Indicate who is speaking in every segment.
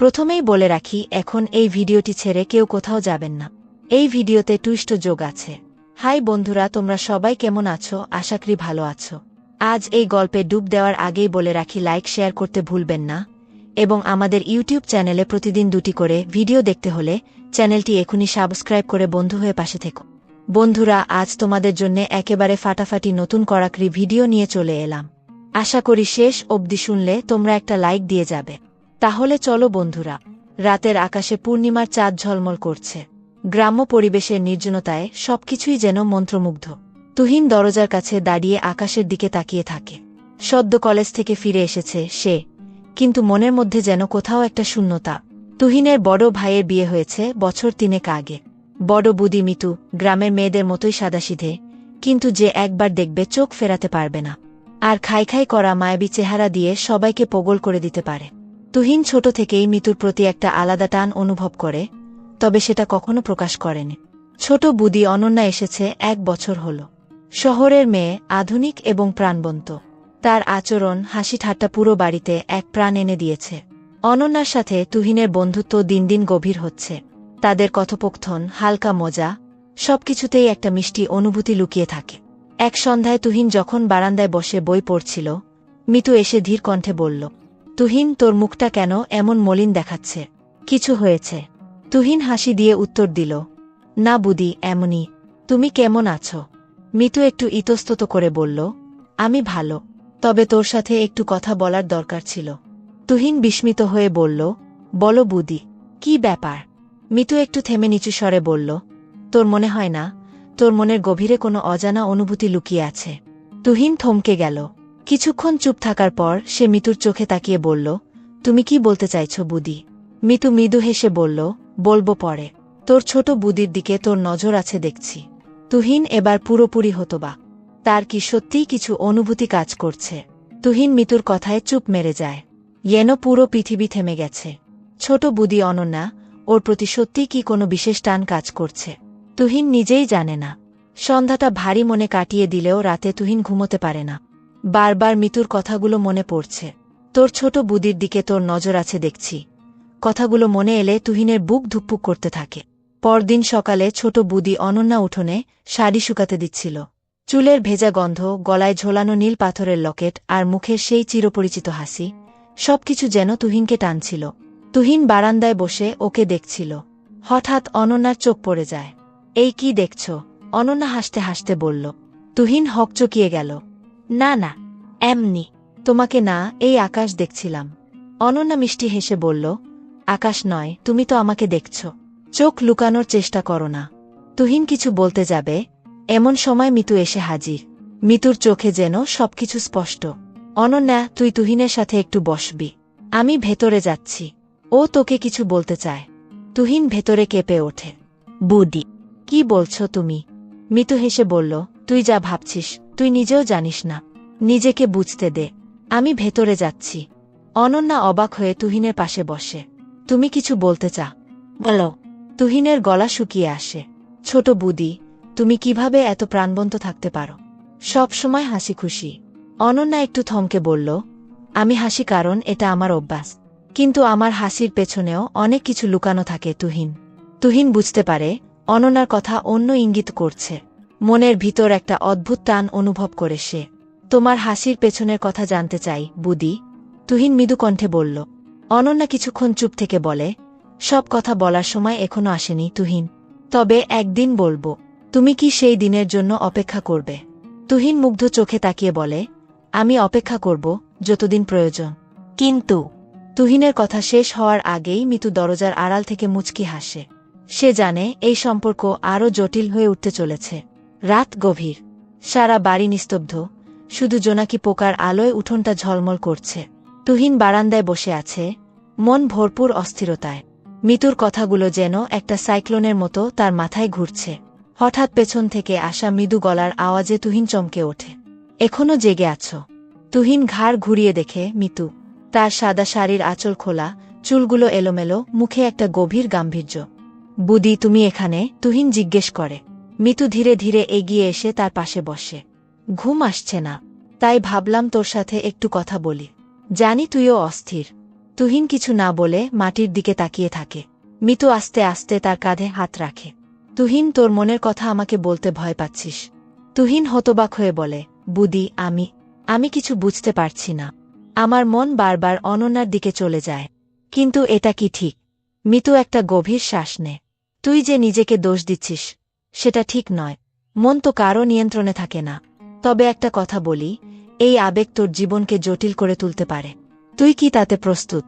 Speaker 1: প্রথমেই বলে রাখি, এখন এই ভিডিওটি ছেড়ে কেউ কোথাও যাবেন না। এই ভিডিওতে টুইস্ট যোগ আছে। হাই বন্ধুরা, তোমরা সবাই কেমন আছো? আশা করি ভালো আছো। আজ এই গল্পে ডুব দেওয়ার আগেই বলে রাখি, লাইক, শেয়ার করতে ভুলবেন না। এবং আমাদের ইউটিউব চ্যানেলে প্রতিদিন দুটি করে ভিডিও দেখতে হলে চ্যানেলটি এখনই সাবস্ক্রাইব করে বন্ধু হয়ে পাশে থেকো। বন্ধুরা, আজ তোমাদের জন্য একেবারে ফাটাফাটি নতুন করাকরি ভিডিও নিয়ে চলে এলাম। আশা করি শেষ অবধি শুনলে তোমরা একটা লাইক দিয়ে যাবে। তাহলে চলো বন্ধুরা, রাতের আকাশে পূর্ণিমার চাঁদ ঝলমল করছে। গ্রাম্য পরিবেশের নির্জনতায় সবকিছুই যেন মন্ত্রমুগ্ধ। তুহিন দরজার কাছে দাঁড়িয়ে আকাশের দিকে তাকিয়ে থাকে। সদ্য কলেজ থেকে ফিরে এসেছে সে, কিন্তু মনের মধ্যে যেন কোথাও একটা শূন্যতা। তুহিনের বড় ভাইয়ের বিয়ে হয়েছে বছর তিনেক আগে। বড় বুদি মিতু গ্রামের মেয়েদের মতোই সাদাসিধে, কিন্তু যে একবার দেখবে চোখ ফেরাতে পারবে না। আর খাই খাই করা মায়াবী চেহারা দিয়ে সবাইকে পগল করে দিতে পারে। তুহিন ছোট থেকেই মিতুর প্রতি একটা আলাদা টান অনুভব করে, তবে সেটা কখনো প্রকাশ করেনি। ছোট বুদি অনন্যা এসেছে এক বছর হল। শহরের মেয়ে, আধুনিক এবং প্রাণবন্ত। তার আচরণ, হাসি ঠাট্টা পুরো বাড়িতে এক প্রাণ এনে দিয়েছে। অনন্যার সাথে তুহিনের বন্ধুত্ব দিন দিন গভীর হচ্ছে। তাদের কথোপকথন, হালকা মজা, সবকিছুতেই একটা মিষ্টি অনুভূতি লুকিয়ে থাকে। এক সন্ধ্যায় তুহিন যখন বারান্দায় বসে বই পড়ছিল, মিতু এসে ধীর কণ্ঠে বলল তুহিন, তোর মুখটা কেন এমন মলিন দেখাচ্ছে? কিছু হয়েছে? তুহিন হাসি দিয়ে উত্তর দিল, না বুদি, এমনই। তুমি কেমন আছো? মিতু একটু ইতস্তত করে বলল, আমি ভালো, তবে তোর সাথে একটু কথা বলার দরকার ছিল। তুহিন বিস্মিত হয়ে বলল, বলো বুদি, কি ব্যাপার? মিতু একটু থেমে নিচু স্বরে বলল, তোর মনে হয় না? তোর মনের গভীরে কোনো অজানা অনুভূতি লুকিয়ে আছে? তুহিন থমকে গেল কিছুক্ষণ চুপ থাকার পর সে মিতুর চোখে তাকিয়ে বলল, তুমি কি বলতে চাইছ বুদি? মিতু মৃদু হেসে বলল, বলব পরে। তোর ছোট বুদির দিকে তোর নজর আছে দেখছি। তুহিন এবার পুরোপুরি হতবা। তার কি সত্যিই কিছু অনুভূতি কাজ করছে? তুহিন মিতুর কথায় চুপ মেরে যায়। যেন পুরো পৃথিবী থেমে গেছে। ছোট বুদি অনন্যা, ওর প্রতি সত্যিই কি কোনো বিশেষ টান কাজ করছে? তুহিন নিজেই জানে না। সন্ধ্যাটা ভারী মনে কাটিয়ে দিলেও রাতে তুহিন ঘুমোতে পারে না। বারবার মিতুর কথাগুলো মনে পড়ছে। তোর ছোট বুদির দিকে তোর নজর আছে দেখছি। কথাগুলো মনে এলে তুহিনের বুক ধুকপুক করতে থাকে। পরদিন সকালে ছোট বুদি অনন্যা উঠোনে শাড়ি শুকাতে দিচ্ছিল। চুলের ভেজা গন্ধ, গলায় ঝোলানো নীল পাথরের লকেট আর মুখের সেই চিরপরিচিত হাসি, সবকিছু যেন তুহিনকে টানছিল। তুহিন বারান্দায় বসে ওকে দেখছিল। হঠাৎ অনন্যার চোখ পড়ে যায়। এই কি দেখছ? অনন্যা হাসতে হাসতে বলল। তুহিন হকচকিয়ে গেল। না না, এমনি, তোমাকে না, এই আকাশ দেখছিলাম। অনন্যা মিষ্টি হেসে বলল, আকাশ নয়, তুমি তো আমাকে দেখছ। চোখ লুকানোর চেষ্টা করো না। তুহিন কিছু বলতে যাবে, এমন সময় মিতু এসে হাজির। মিতুর চোখে যেন সবকিছু স্পষ্ট। অনন্যা, তুই তুহিনের সাথে একটু বসবি। আমি ভেতরে যাচ্ছি। ও তোকে কিছু বলতে চায়। তুহিন ভেতরে কেঁপে ওঠে। বুডি, কি বলছো তুমি? মিতু হেসে বলল, তুই যা ভাবছিস তুই নিজেও জানিস না। নিজেকে বুঝতে দে। আমি ভেতরে যাচ্ছি। অনন্যা অবাক হয়ে তুহিনের পাশে বসে। তুমি কিছু বলতে চা। বলো। তুহিনের গলা শুকিয়ে আসে। ছোট বুদি, তুমি কীভাবে এত প্রাণবন্ত থাকতে পারো? সব সময় হাসি খুশি। অনন্যা একটু থমকে বলল, আমি হাসি কারণ এটা আমার অভ্যাস। কিন্তু আমার হাসির পেছনেও অনেক কিছু লুকানো থাকে তুহিন। তুহিন বুঝতে পারে অনন্যার কথা অন্য ইঙ্গিত করছে। মনের ভিতর একটা অদ্ভুত টান অনুভব করে সে। তোমার হাসির পেছনের কথা জানতে চাই, বুদি। তুহিন মৃদু কণ্ঠে বলল, অনন্যা কিছুক্ষণ চুপ থেকে বলে, সব কথা বলার সময় এখনও আসেনি তুহিন। তবে একদিন বলব, তুমি কি সেই দিনের জন্য অপেক্ষা করবে? তুহিন মুগ্ধ চোখে তাকিয়ে বলে, আমি অপেক্ষা করব, যতদিন প্রয়োজন। কিন্তু, তুহিনের কথা শেষ হওয়ার আগেই মিতু দরজার আড়াল থেকে মুচকি হাসে। সে জানে, এই সম্পর্ক আরও জটিল হয়ে উঠতে চলেছে। রাত গভীর। সারা বাড়ি নিস্তব্ধ। শুধু জোনাকি পোকার আলোয় উঠোনটা ঝলমল করছে। তুহিন বারান্দায় বসে আছে। মন ভরপুর অস্থিরতায়। মিতুর কথাগুলো যেন একটা সাইক্লোনের মতো তার মাথায় ঘুরছে। হঠাৎ পেছন থেকে আসা মৃদু গলার আওয়াজে তুহিন চমকে ওঠে। এখনও জেগে আছো। তুহিন ঘাড় ঘুরিয়ে দেখে মিতু। তার সাদা শাড়ির আঁচল খোলা, চুলগুলো এলোমেলো, মুখে একটা গভীর গাম্ভীর্য। বুদি, তুমি এখানে? তুহিন জিজ্ঞেস করে। মিতু ধীরে ধীরে এগিয়ে এসে তার পাশে বসে। ঘুম আসছে না। তাই ভাবলাম তোর সাথে একটু কথা বলি। জানি তুইও অস্থির। তুহিন কিছু না বলে মাটির দিকে তাকিয়ে থাকে। মিতু আস্তে আস্তে তার কাঁধে হাত রাখে। তুহিন, তোর মনের কথা আমাকে বলতে ভয় পাচ্ছিস। তুহিন হতবাক হয়ে বলে, বুদি, আমি আমি কিছু বুঝতে পারছি না। আমার মন বারবার অনন্যার দিকে চলে যায়। কিন্তু এটা কি ঠিক? মিতু একটা গভীর শ্বাস নে। তুই যে নিজেকে দোষ দিচ্ছিস সেটা ঠিক নয়। মন তো কারও নিয়ন্ত্রণে থাকে না। তবে একটা কথা বলি, এই আবেগ তোর জীবনকে জটিল করে তুলতে পারে। তুই কি তাতে প্রস্তুত?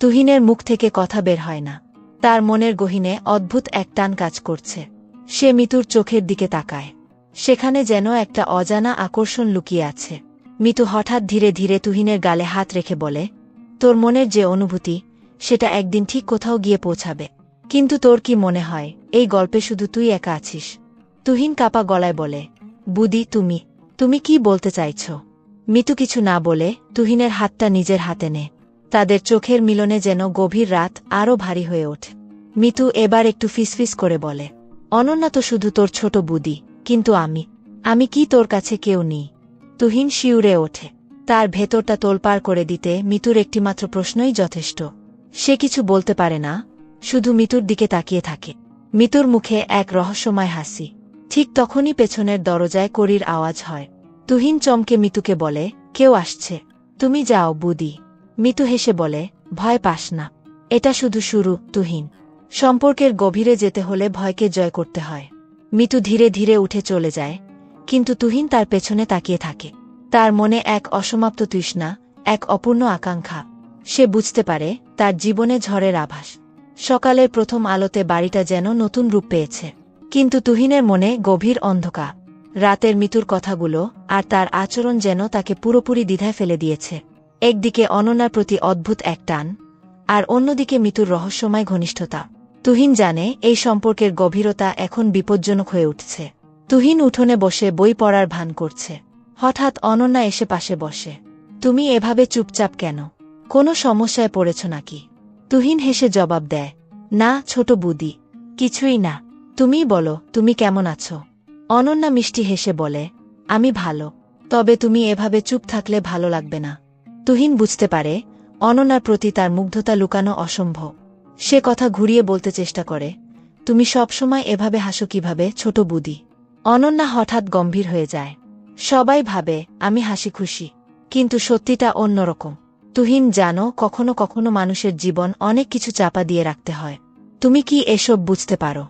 Speaker 1: তুহিনের মুখ থেকে কথা বের হয় না। তার মনের গহিনে অদ্ভুত এক টান কাজ করছে। সে মিতুর চোখের দিকে তাকায়। সেখানে যেন একটা অজানা আকর্ষণ লুকিয়ে আছে। মিতু হঠাৎ ধীরে ধীরে তুহিনের গালে হাত রেখে বলে, তোর মনের যে অনুভূতি, সেটা একদিন ঠিক কোথাও গিয়ে পৌঁছাবে। কিন্তু তোর কি মনে হয়? এই গল্পে শুধু তুই একা আছিস। তুহিন কাপা গলায় বলে, বুদি, তুমি তুমি কি বলতে চাইছ? মিতু কিছু না বলে তুহিনের হাতটা নিজের হাতে নে। তাদের চোখের মিলনে যেন গভীর রাত আরও ভারী হয়ে ওঠে। মিতু এবার একটু ফিসফিস করে বলে, অনন্যা তো শুধু তোর ছোট বুদি, কিন্তু আমি আমি কি তোর কাছে কেউ নেই? তুহিন শিউরে ওঠে। তার ভেতরটা তোলপাড় করে দিতে মিতুর একটিমাত্র প্রশ্নই যথেষ্ট। সে কিছু বলতে পারে না, শুধু মিতুর দিকে তাকিয়ে থাকে। মিতুর মুখে এক রহস্যময় হাসি। ঠিক তখনই পেছনের দরজায় করির আওয়াজ হয়। তুহিন চমকে মিতুকে বলে, কেউ আসছে। তুমি যাও, বুদি। মিতু হেসে বলে, ভয় পাস না। এটা শুধু শুরু, তুহিন। সম্পর্কের গভীরে যেতে হলে ভয়কে জয় করতে হয়। মিতু ধীরে ধীরে উঠে চলে যায়, কিন্তু তুহিন তার পেছনে তাকিয়ে থাকে। তার মনে এক অসমাপ্ত তৃষ্ণা, এক অপূর্ণ আকাঙ্ক্ষা। সে বুঝতে পারে, তার জীবনে ঝড়ের আভাস। সকালের প্রথম আলোতে বাড়িটা যেন নতুন রূপ পেয়েছে। কিন্তু তুহিনের মনে গভীর অন্ধকার। রাতের মৃত্যুর কথাগুলো আর তার আচরণ যেন তাকে পুরোপুরি দ্বিধায় ফেলে দিয়েছে। একদিকে অনন্যার প্রতি অদ্ভুত এক টান, আর অন্যদিকে মৃত্যুর রহস্যময় ঘনিষ্ঠতা। তুহিন জানে এই সম্পর্কের গভীরতা এখন বিপজ্জনক হয়ে উঠছে। তুহিন উঠোনে বসে বই পড়ার ভান করছে। হঠাৎ অনন্যা এসে পাশে বসে। তুমি এভাবে চুপচাপ কেন? কোনো সমস্যায় পড়েছ নাকি? তুহিন হেসে জবাব দেয়, না, ছোট বুদি, কিছুই না। তুমিই বলো, তুমি কেমন আছো? অনন্যা মিষ্টি হেসে বলে, আমি ভালো, তবে তুমি এভাবে চুপ থাকলে ভালো লাগবে না। তুহিন বুঝতে পারে, অনন্যার প্রতি তার মুগ্ধতা লুকানো অসম্ভব। সে কথা ঘুরিয়ে বলতে চেষ্টা করে, তুমি সবসময় এভাবে হাসো কীভাবে, ছোট বুদি? অনন্যা হঠাৎ গম্ভীর হয়ে যায়। সবাই ভাবে, আমি হাসি খুশি কিন্তু সত্যিটা অন্যরকম। তুহিন জানো কখনো কখনো মানুষের জীবন অনেক কিছু চাপা দিয়ে রাখতে হয়। তুমি কি এসব বুঝতে পারো?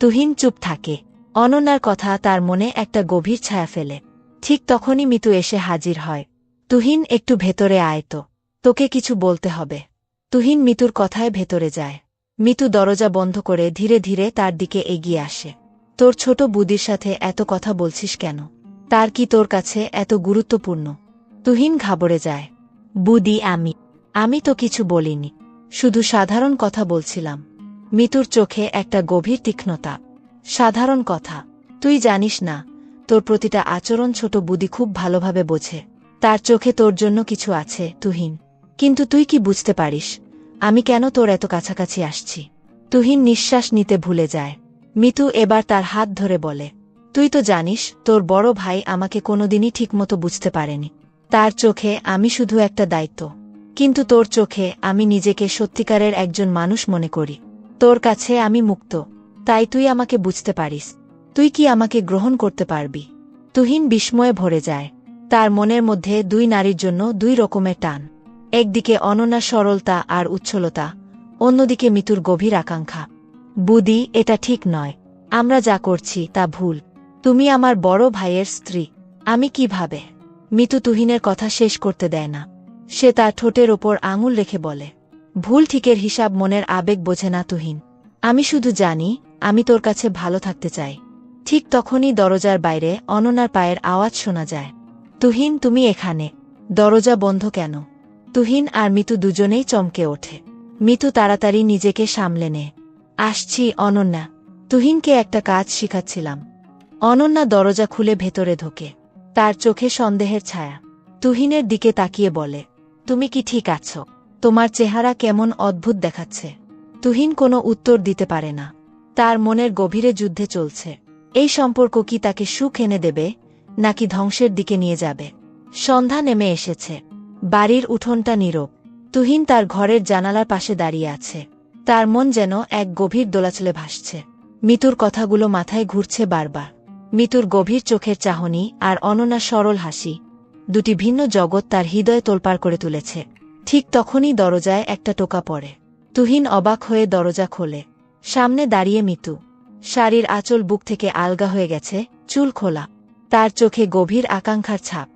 Speaker 1: তুহিন চুপ থাকে। অনন্যার কথা তার মনে একটা গভীর ছায়া ফেলে। ঠিক তখনই মিতু এসে হাজির হয়। তুহিন একটু ভেতরে আয়ত তোকে কিছু বলতে হবে। তুহিন মিতুর কথায় ভেতরে যায়। মিতু দরজা বন্ধ করে ধীরে ধীরে তার দিকে এগিয়ে আসে। তোর ছোট বুদির সাথে এত কথা বলছিস কেন? তার কি তোর কাছে এত গুরুত্বপূর্ণ? তুহিন ঘাবড়ে যায়। বুদি আমি। আমি তো কিছু বলিনি, শুধু সাধারণ কথা বলছিলাম। মিতুর চোখে একটা গভীর তীক্ষ্ণতা। সাধারণ কথা, তুই জানিস না, তোর প্রতিটা আচরণ ছোট বুদি খুব ভালোভাবে বোঝে। তার চোখে তোর জন্য কিছু আছে, তুহিন। কিন্তু তুই কি বুঝতে পারিস, আমি কেন তোর এত কাছাকাছি আসছি? তুহিন নিঃশ্বাস নিতে ভুলে যায়। মিতু এবার তার হাত ধরে বলে, তুই তো জানিস, তোর বড় ভাই আমাকে কোনোদিনই ঠিকমতো বুঝতে পারেনি। তার চোখে আমি শুধু একটা দায়িত্ব। কিন্তু তোর চোখে আমি নিজেকে সত্যিকারের একজন মানুষ মনে করি। তোর কাছে আমি মুক্ত। তাই তুই আমাকে বুঝতে পারিস। তুই কি আমাকে গ্রহণ করতে পারবি? তুহিন বিস্ময়ে ভরে যায়। তার মনের মধ্যে দুই নারীর জন্য দুই রকমের টান। একদিকে অনন্যা সরলতা আর উচ্ছলতা, অন্যদিকে মিতুর গভীর আকাঙ্ক্ষা। বুদি, এটা ঠিক নয়। আমরা যা করছি তা ভুল। তুমি আমার বড় ভাইয়ের স্ত্রী। আমি কীভাবে মিতু তুহিনের কথা শেষ করতে দেয় না। সে তার ঠোঁটের ওপর আঙুল রেখে বলে, ভুল ঠিকের হিসাব মনের আবেগ বোঝে না তুহিন। আমি শুধু জানি, আমি তোর কাছে ভালো থাকতে চাই। ঠিক তখনই দরজার বাইরে অননার পায়ের আওয়াজ শোনা যায়। তুহিন, তুমি এখানে। দরজা বন্ধ কেন? তুহিন আর মিতু দুজনেই চমকে ওঠে। মিতু তাড়াতাড়ি নিজেকে সামলে নে। আসছি, অনন্যা। তুহিনকে একটা কাজ শিখাচ্ছিলাম। অনন্যা দরজা খুলে ভেতরে ঢোকে। তার চোখে সন্দেহের ছায়া। তুহিনের দিকে তাকিয়ে বলে, তুমি কি ঠিক আছো? তোমার চেহারা কেমন অদ্ভুত দেখাচ্ছে তুহিন কোনো উত্তর দিতে পারে না। তার মনের গভীরে যুদ্ধে চলছে। এই সম্পর্ক কি তাকে সুখ এনে দেবে, নাকি ধ্বংসের দিকে নিয়ে যাবে? সন্ধ্যা নেমে এসেছে। বাড়ির উঠোনটা নীরব। তুহিন তার ঘরের জানালার পাশে দাঁড়িয়ে আছে। তার মন যেন এক গভীর দোলাচলে ভাসছে। মিতুর কথাগুলো মাথায় ঘুরছে বারবার। মিতুর গভীর চোখের চাহনি আর অননা সরল হাসি। দুটি ভিন্ন জগৎ তার হৃদয় তোলপাড় করে তুলেছে। ঠিক তখনই দরজায় একটা টোকা পড়ে। তুহিন অবাক হয়ে দরজা খোলে। সামনে দাঁড়িয়ে মিতু। শাড়ির আঁচল বুক থেকে আলগা হয়ে গেছে, চুল খোলা। তার চোখে গভীর আকাঙ্ক্ষার ছাপ।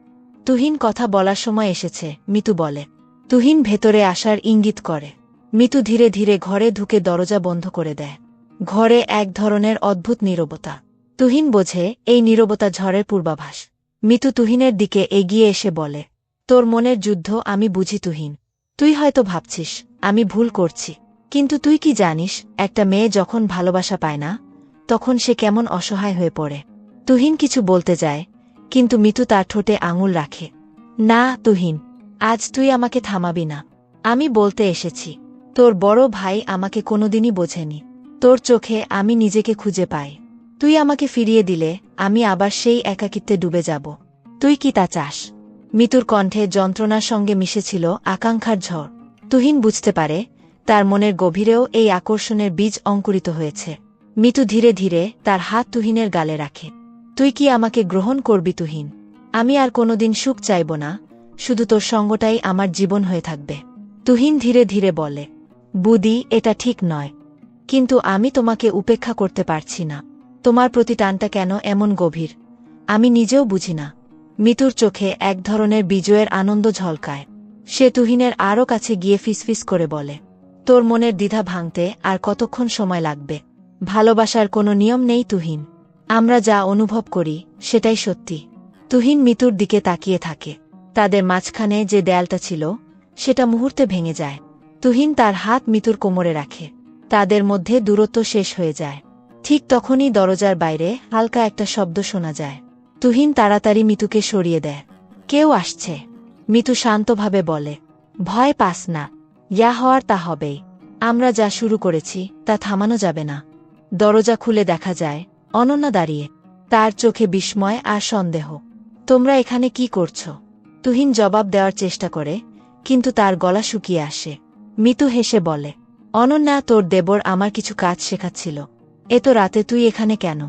Speaker 1: তুহিন কথা বলার সময় এসেছে, মিতু বলে। তুহিন ভেতরে আসার ইঙ্গিত করে। মিতু ধীরে ধীরে ঘরে ঢুকে দরজা বন্ধ করে দেয়। ঘরে এক ধরনের অদ্ভুত নীরবতা। তুহিন বোঝে, এই নীরবতা ঝড়ের পূর্বাভাস। মিতু তুহিনের দিকে এগিয়ে এসে বলে, তোর মনের যুদ্ধ, আমি বুঝি তুহিন। তুই হয়তো ভাবছিস, আমি ভুল করছি। কিন্তু তুই কি জানিস, একটা মেয়ে যখন ভালোবাসা পায় না, তখন সে কেমন অসহায় হয়ে পড়ে তুহিন কিছু বলতে যায়, কিন্তু মিতু তার ঠোঁটে আঙুল রাখে, না, তুহিন, আজ তুই আমাকে থামাবি না। আমি বলতে এসেছি, তোর বড় ভাই আমাকে কোনোদিনই বোঝেনি। তোর চোখে আমি নিজেকে খুঁজে পাই। তুই আমাকে ফিরিয়ে দিলে, আমি আবার সেই একাকিত্বে ডুবে যাব। তুই কি তা চাস? মিতুর কণ্ঠে যন্ত্রণার সঙ্গে মিশেছিল আকাঙ্ক্ষার ঝড়। তুহিন বুঝতে পারে, তার মনের গভীরেও এই আকর্ষণের বীজ অঙ্কুরিত হয়েছে। মিতু ধীরে ধীরে তার হাত তুহিনের গালে রাখে। তুই কি আমাকে গ্রহণ করবি তুহিন? আমি আর কোনোদিন সুখ চাইব না, শুধু তোর সঙ্গটাই আমার জীবন হয়ে থাকবে। তুহিন ধীরে ধীরে বলে, বুদি, এটা ঠিক নয়। কিন্তু আমি তোমাকে উপেক্ষা করতে পারছি না। তোমার প্রতি টানটা কেন এমন গভীর? আমি নিজেও বুঝি না। মিতুর চোখে এক ধরনের বিজয়ের আনন্দ ঝলকায়। সে তুহিনের আরও কাছে গিয়ে ফিসফিস করে বলে, তোর মনের দ্বিধা ভাঙতে আর কতক্ষণ সময় লাগবে? ভালোবাসার কোনো নিয়ম নেই তুহিন। আমরা যা অনুভব করি, সেটাই সত্যি। তুহিন মিতুর দিকে তাকিয়ে থাকে। তাদের মাঝখানে যে দেয়ালটা ছিল, সেটা মুহূর্তে ভেঙে যায়। তুহিন তার হাত মিতুর কোমরে রাখে। তাদের মধ্যে দূরত্ব শেষ হয়ে যায়। ঠিক তখনই দরজার বাইরে হালকা একটা শব্দ শোনা যায়। তুহিন তাড়াতাড়ি মিতুকে সরিয়ে দেয়। কেউ আসছে। মিতু শান্তভাবে বলে, ভয় পাস না। ইয়া হওয়ার তা হবেই। আমরা যা শুরু করেছি, তা থামানো যাবে না। দরজা খুলে দেখা যায়, অনন্যা দাঁড়িয়ে। তার চোখে বিস্ময় আর সন্দেহ। তোমরা এখানে কি করছ? তুহিন জবাব দেওয়ার চেষ্টা করে, কিন্তু তার গলা শুকিয়ে আসে। মিতু হেসে বলে, অনন্যা, তোর দেবর আমার কিছু কাজ শেখাচ্ছিল। এত রাতে তুই এখানে কেন?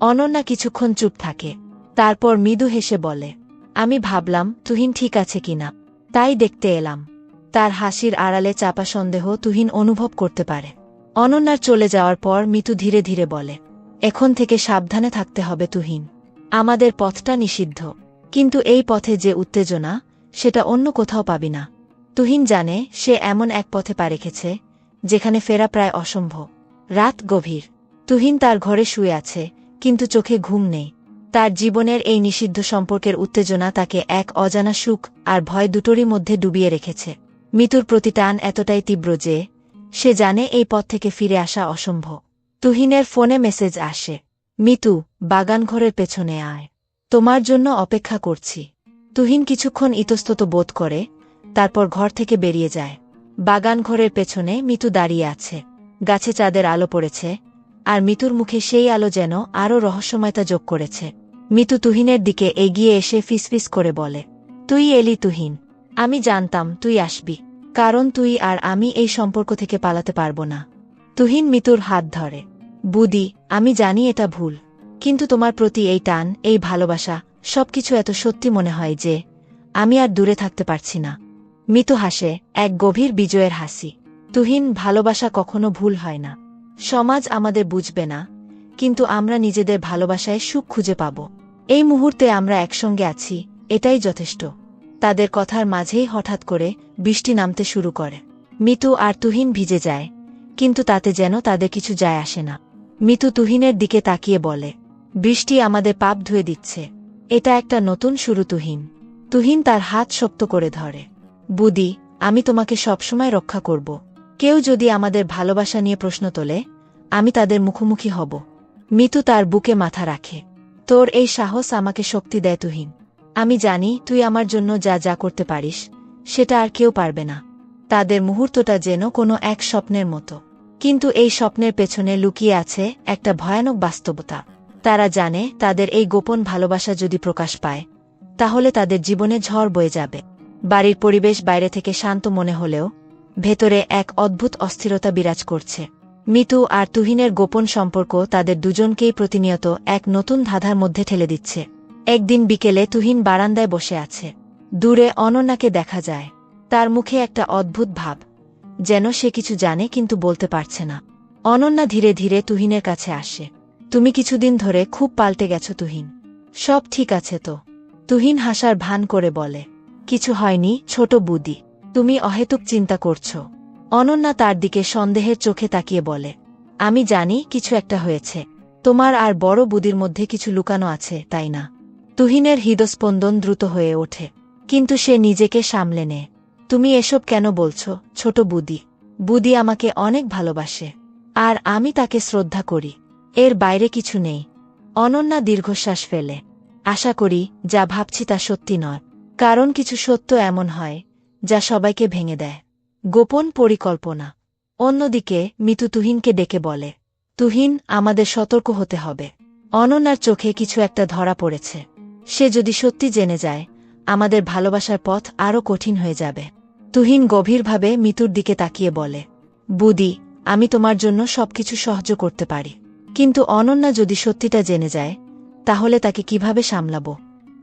Speaker 1: অনন্যা কিছুক্ষণ চুপ থাকে। তারপর মৃদু হেসে বলে, আমি ভাবলাম, তুহিন ঠিক আছে কিনা। তাই দেখতে এলাম। তার হাসির আড়ালে চাপা সন্দেহ তুহিন অনুভব করতে পারে। অনন্যার চলে যাওয়ার পর মিতু ধীরে ধীরে বলে, এখন থেকে সাবধানে থাকতে হবে তুহিন। আমাদের পথটা নিষিদ্ধ। কিন্তু এই পথে যে উত্তেজনা, সেটা অন্য কোথাও পাবি না। তুহিন জানে, সে এমন এক পথে পা রেখেছে, যেখানে ফেরা প্রায় অসম্ভব। রাত গভীর। তুহিন তার ঘরে শুয়ে আছে, কিন্তু চোখে ঘুম নেই। তার জীবনের এই নিষিদ্ধ সম্পর্কের উত্তেজনা তাকে এক অজানা সুখ আর ভয় দুটোরই মধ্যে ডুবিয়ে রেখেছে। মিতুর প্রতি টান এতটাই তীব্র যে, সে জানে এই পথ থেকে ফিরে আসা অসম্ভব। তুহিনের ফোনে মেসেজ আসে, মিতু, বাগানঘরের পেছনে আয়। তোমার জন্য অপেক্ষা করছি। তুহিন কিছুক্ষণ ইতস্তত বোধ করে, তারপর ঘর থেকে বেরিয়ে যায়। বাগানঘরের পেছনে মিতু দাঁড়িয়ে আছে। গাছে চাঁদের আলো পড়েছে আর মিতুর মুখে সেই আলো যেন আরও রহস্যময়তা যোগ করেছে। মিতু তুহিনের দিকে এগিয়ে এসে ফিসফিস করে বলে, তুই এলি তুহিন, আমি জানতাম তুই আসবি, কারণ তুই আর আমি এই সম্পর্ক থেকে পালাতে পারব না। তুহিন মিতুর হাত ধরে, বুদি, আমি জানি এটা ভুল, কিন্তু তোমার প্রতি এই টান, এই ভালোবাসা, সবকিছু এত সত্যি মনে হয় যে, আমি আর দূরে থাকতে পারছি না। মিতু হাসে, এক গভীর বিজয়ের হাসি, তুহিন, ভালোবাসা কখনো ভুল হয় না। সমাজ আমাদের বুঝবে না, কিন্তু আমরা নিজেদের ভালোবাসায় সুখ খুঁজে পাব। এই মুহূর্তে আমরা একসঙ্গে আছি, এটাই যথেষ্ট। তাদের কথার মাঝেই হঠাৎ করে বৃষ্টি নামতে শুরু করে। মিতু আর তুহিন ভিজে যায়, কিন্তু তাতে যেন তাদের কিছু যায় আসে না। মিতু তুহিনের দিকে তাকিয়ে বলে, বৃষ্টি আমাদের পাপ ধুয়ে দিচ্ছে। এটা একটা নতুন শুরু, তুহিন। তুহিন তার হাত শক্ত করে ধরে, বুদি, আমি তোমাকে সবসময় রক্ষা করব। কেউ যদি আমাদের ভালোবাসা নিয়ে প্রশ্ন তোলে, আমি তাদের মুখোমুখি হব। মিতু তার বুকে মাথা রাখে। তোর এই সাহস আমাকে শক্তি দেয় তুহিন। আমি জানি তুই আমার জন্য যা যা করতে পারিস, সেটা আর কেউ পারবে না। তাদের মুহূর্তটা যেন কোনো এক স্বপ্নের মতো। কিন্তু এই স্বপ্নের পেছনে লুকিয়ে আছে একটা ভয়ানক বাস্তবতা। তারা জানে তাদের এই গোপন ভালোবাসা যদি প্রকাশ পায়, তাহলে তাদের জীবনে ঝড় বয়ে যাবে। বাড়ির পরিবেশ বাইরে থেকে শান্ত মনে হলেও ভেতরে এক অদ্ভুত অস্থিরতা বিরাজ করছে। মিতু আর তুহিনের গোপন সম্পর্ক তাদের দুজনকেই প্রতিনিয়ত এক নতুন ধাঁধার মধ্যে ঠেলে দিচ্ছে। একদিন বিকেলে তুহিন বারান্দায় বসে আছে। দূরে অনন্যাকে দেখা যায়। তার মুখে একটা অদ্ভুত ভাব। যেন সে কিছু জানে কিন্তু বলতে পারছে না। অনন্যা ধীরে ধীরে তুহিনের কাছে আসে। তুমি কিছুদিন ধরে খুব পাল্টে গেছো তুহিন। সব ঠিক আছে তো? তুহিন হাসার ভান করে বলে। কিছু হয়নি, ছোট বুদি। তুমি অহেতুক চিন্তা করছ। অনন্যা তার দিকে সন্দেহের চোখে তাকিয়ে বলে, আমি জানি কিছু একটা হয়েছে। তোমার আর বড় বুদির মধ্যে কিছু লুকানো আছে, তাই না? তুহিনের হৃদস্পন্দন দ্রুত হয়ে ওঠে, কিন্তু সে নিজেকে সামলে নে তুমি এসব কেন বলছো, ছোট বুদি? বুদি আমাকে অনেক ভালোবাসে, আর আমি তাকে শ্রদ্ধা করি, এর বাইরে কিছু নেই। অনন্যা দীর্ঘশ্বাস ফেলে, আশা করি, যা ভাবছি তা সত্যি নয়, কারণ কিছু সত্য এমন হয় যা সবাইকে ভেঙে দেয়। গোপন পরিকল্পনা। অন্যদিকে, মিতু তুহিনকে ডেকে বলে, তুহিন, আমাদের সতর্ক হতে হবে। অনন্যার চোখে কিছু একটা ধরা পড়েছে। সে যদি সত্যি জেনে যায়, আমাদের ভালোবাসার পথ আরও কঠিন হয়ে যাবে। তুহিন গভীরভাবে মিতুর দিকে তাকিয়ে বলে, বুদি, আমি তোমার জন্য সবকিছু সহ্য করতে পারি। কিন্তু অনন্যা যদি সত্যিটা জেনে যায়, তাহলে তাকে কীভাবে সামলাব?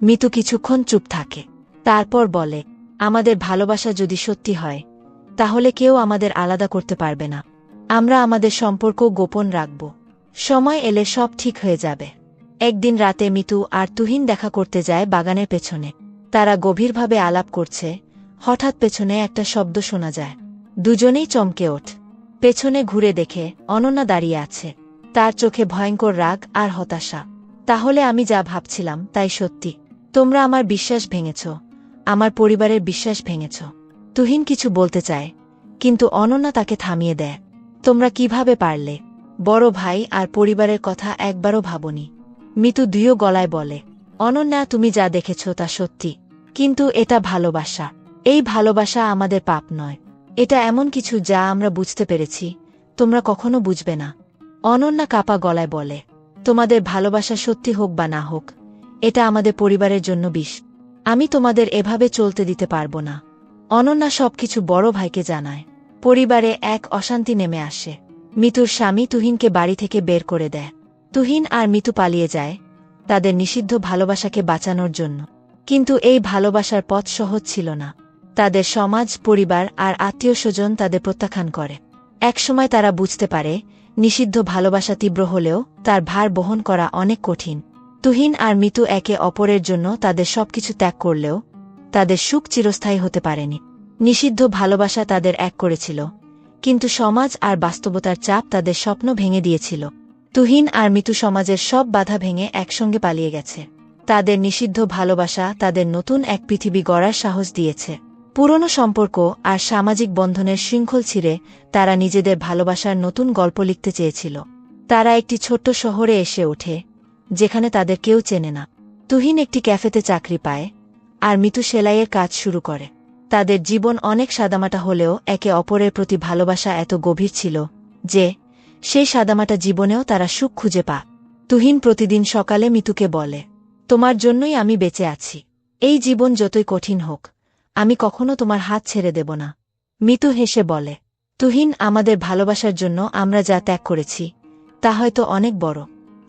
Speaker 1: মিতু কিছুক্ষণ চুপ থাকে। তারপর বলে আমাদের ভালোবাসা যদি সত্যি হয়, তাহলে কেউ আমাদের আলাদা করতে পারবে না। আমরা আমাদের সম্পর্ক গোপন রাখব। সময় এলে সব ঠিক হয়ে যাবে। একদিন রাতে মিতু আর তুহিন দেখা করতে যায় বাগানের পেছনে। তারা গভীরভাবে আলাপ করছে। হঠাৎ পেছনে একটা শব্দ শোনা যায়। দুজনেই চমকে ওঠ। পেছনে ঘুরে দেখে অনন্যা দাঁড়িয়ে আছে। তার চোখে ভয়ঙ্কর রাগ আর হতাশা। তাহলে আমি যা ভাবছিলাম তাই সত্যি। তোমরা আমার বিশ্বাস ভেঙেছ। আমার পরিবারের বিশ্বাস ভেঙেছ। তুহিন কিছু বলতে চায়, কিন্তু অনন্যা তাকে থামিয়ে দেয়। তোমরা কীভাবে পারলে? বড় ভাই আর পরিবারের কথা একবারও ভাবনি। মিতু দুইও গলায় বলে, অনন্যা, তুমি যা দেখেছ তা সত্যি, কিন্তু এটা ভালোবাসা। এই ভালোবাসা আমাদের পাপ নয়। এটা এমন কিছু যা আমরা বুঝতে পেরেছি, তোমরা কখনো বুঝবে না। অনন্যা কাপা গলায় বলে, তোমাদের ভালোবাসা সত্যি হোক বা না হোক, এটা আমাদের পরিবারের জন্য বিষ। আমি তোমাদের এভাবে চলতে দিতে পারব না। অনন্যা সবকিছু বড় ভাইকে জানায়। পরিবারে এক অশান্তি নেমে আসে। মিতুর স্বামী তুহিনকে বাড়ি থেকে বের করে দেয়। তুহিন আর মিতু পালিয়ে যায় তাদের নিষিদ্ধ ভালোবাসাকে বাঁচানোর জন্য। কিন্তু এই ভালোবাসার পথ সহজ ছিল না। তাদের সমাজ, পরিবার আর আত্মীয় স্বজন তাদের প্রত্যাখ্যান করে। একসময় তারা বুঝতে পারে, নিষিদ্ধ ভালোবাসা তীব্র হলেও তার ভার বহন করা অনেক কঠিন। তুহিন আর মিতু একে অপরের জন্য তাদের সবকিছু ত্যাগ করলেও তাদের সুখ চিরস্থায়ী হতে পারেনি। নিষিদ্ধ ভালোবাসা তাদের এক করেছিল, কিন্তু সমাজ আর বাস্তবতার চাপ তাদের স্বপ্ন ভেঙে দিয়েছিল। তুহিন আর মিতু সমাজের সব বাধা ভেঙে একসঙ্গে পালিয়ে গেছে। তাদের নিষিদ্ধ ভালোবাসা তাদের নতুন এক পৃথিবী গড়ার সাহস দিয়েছে। পুরনো সম্পর্ক আর সামাজিক বন্ধনের শৃঙ্খল ছিঁড়ে তারা নিজেদের ভালোবাসার নতুন গল্প লিখতে চেয়েছিল। তারা একটি ছোট্ট শহরে এসে ওঠে যেখানে তাদের কেউ চেনে না। তুহিন একটি ক্যাফেতে চাকরি পায়, আর মিতু সেলাইয়ের কাজ শুরু করে। তাদের জীবন অনেক সাদামাটা হলেও একে অপরের প্রতি ভালোবাসা এত গভীর ছিল যে, সেই সাদামাটা জীবনেও তারা সুখ খুঁজে পা। তুহিন প্রতিদিন সকালে মিতুকে বলে, তোমার জন্যই আমি বেঁচে আছি। এই জীবন যতই কঠিন হোক, আমি কখনো তোমার হাত ছেড়ে দেব না। মিতু হেসে বলে, তুহিন, আমাদের ভালোবাসার জন্য আমরা যা ত্যাগ করেছি, তা হয়তো অনেক বড়।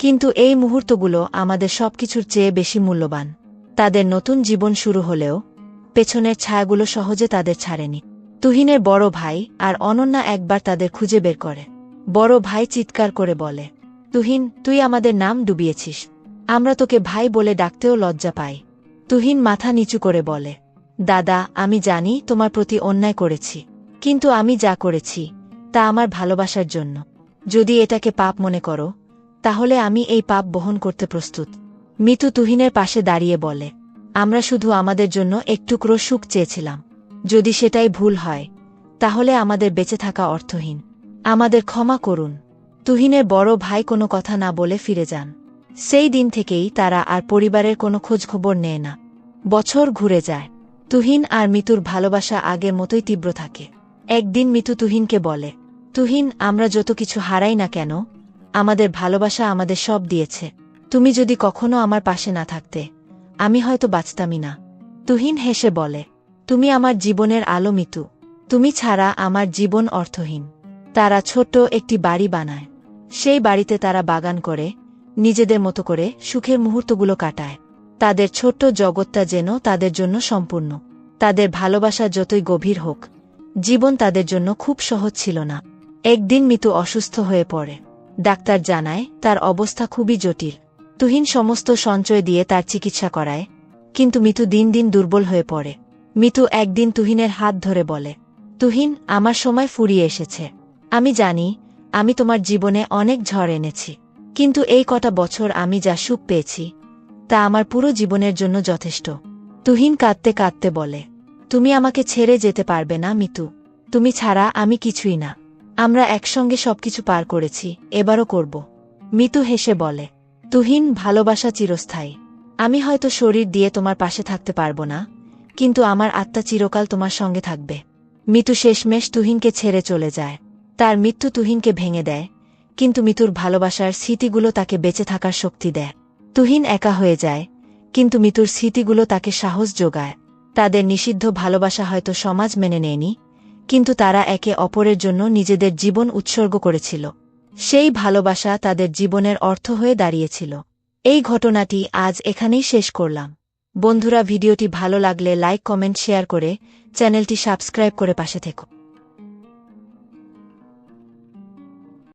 Speaker 1: কিন্তু এই মুহূর্তগুলো আমাদের সবকিছুর চেয়ে বেশি মূল্যবান। তাদের নতুন জীবন শুরু হলেও, পেছনের ছায়াগুলো সহজে তাদের ছাড়েনি। তুহিনের বড় ভাই আর অনন্যা একবার তাদের খুঁজে বের করে। বড় ভাই চিৎকার করে বলে, তুহিন, তুই আমাদের নাম ডুবিয়েছিস। আমরা তোকে ভাই বলে ডাকতেও লজ্জা পাই। তুহিন মাথা নিচু করে বলে, দাদা, আমি জানি তোমার প্রতি অন্যায় করেছি, কিন্তু আমি যা করেছি, তা আমার ভালোবাসার জন্য। যদি এটাকে পাপ মনে করো তাহলে আমি এই পাপ বহন করতে প্রস্তুত। মিতু তুহিনের পাশে দাঁড়িয়ে বলে, আমরা শুধু আমাদের জন্য একটুকরো সুখ চেয়েছিলাম। যদি সেটাই ভুল হয়, তাহলে আমাদের বেঁচে থাকা অর্থহীন। আমাদের ক্ষমা করুন। তুহিনের বড় ভাই কোনো কথা না বলে ফিরে যান। সেই দিন থেকেই তারা আর পরিবারের কোনো খোঁজখবর নেয় না। বছর ঘুরে যায়। তুহিন আর মিতুর ভালোবাসা আগের মতোই তীব্র থাকে। একদিন মিতু তুহিনকে বলে, তুহিন, আমরা যত কিছু হারাই না কেন আমাদের ভালোবাসা আমাদের সব দিয়েছে। তুমি যদি কখনো আমার পাশে না থাকতে, আমি হয়তো বাঁচতামই না। তুহিন হেসে বলে, তুমি আমার জীবনের আলো মিতু। তুমি ছাড়া আমার জীবন অর্থহীন। তারা ছোট্ট একটি বাড়ি বানায়। সেই বাড়িতে তারা বাগান করে, নিজেদের মতো করে সুখের মুহূর্তগুলো কাটায়। তাদের ছোট্ট জগৎটা যেন তাদের জন্য সম্পূর্ণ। তাদের ভালোবাসা যতই গভীর হোক, জীবন তাদের জন্য খুব সহজ ছিল না। একদিন মিতু অসুস্থ হয়ে পড়ে। ডাক্তার জানায়, তার অবস্থা খুবই জটিল। তুহিন সমস্ত সঞ্চয় দিয়ে তার চিকিৎসা করায়। কিন্তু মিতু দিন দিন দুর্বল হয়ে পড়ে। মিতু একদিন তুহিনের হাত ধরে বলে, তুহিন, আমার সময় ফুরিয়ে এসেছে। আমি জানি, আমি তোমার জীবনে অনেক ঝড় এনেছি। কিন্তু এই কটা বছর আমি যা সুখ পেয়েছি, তা আমার পুরো জীবনের জন্য যথেষ্ট। তুহিন কাঁদতে কাঁদতে বলে, তুমি আমাকে ছেড়ে যেতে পারবে না মিতু। তুমি ছাড়া আমি কিছুই না। আমরা একসঙ্গে সবকিছু পার করেছি, এবারও করব। মিতু হেসে বলে, তুহিন, ভালোবাসা চিরস্থায়ী। আমি হয়তো শরীর দিয়ে তোমার পাশে থাকতে পারব না, কিন্তু আমার আত্মা চিরকাল তোমার সঙ্গে থাকবে। মিতু শেষমেশ তুহিনকে ছেড়ে চলে যায়। তার মৃত্যু তুহিনকে ভেঙে দেয়, কিন্তু মিতুর ভালোবাসার স্মৃতিগুলো তাকে বেঁচে থাকার শক্তি দেয়। তুহিন একা হয়ে যায়, কিন্তু মিতুর স্মৃতিগুলো তাকে সাহস যোগায়। তাদের নিষিদ্ধ ভালোবাসা হয়তো সমাজ মেনে নেয়নি কিন্তু তারা একে অপরের জন্য নিজেদের জীবন উৎসর্গ করেছিল। সেই ভালোবাসা তাদের জীবনের অর্থ হয়ে দাঁড়িয়েছিল। এই ঘটনাটি আজ এখানেই শেষ করলাম। বন্ধুরা, ভিডিওটি ভালো লাগলে লাইক, কমেন্ট, শেয়ার করে চ্যানেলটি সাবস্ক্রাইব করে পাশে থেকো।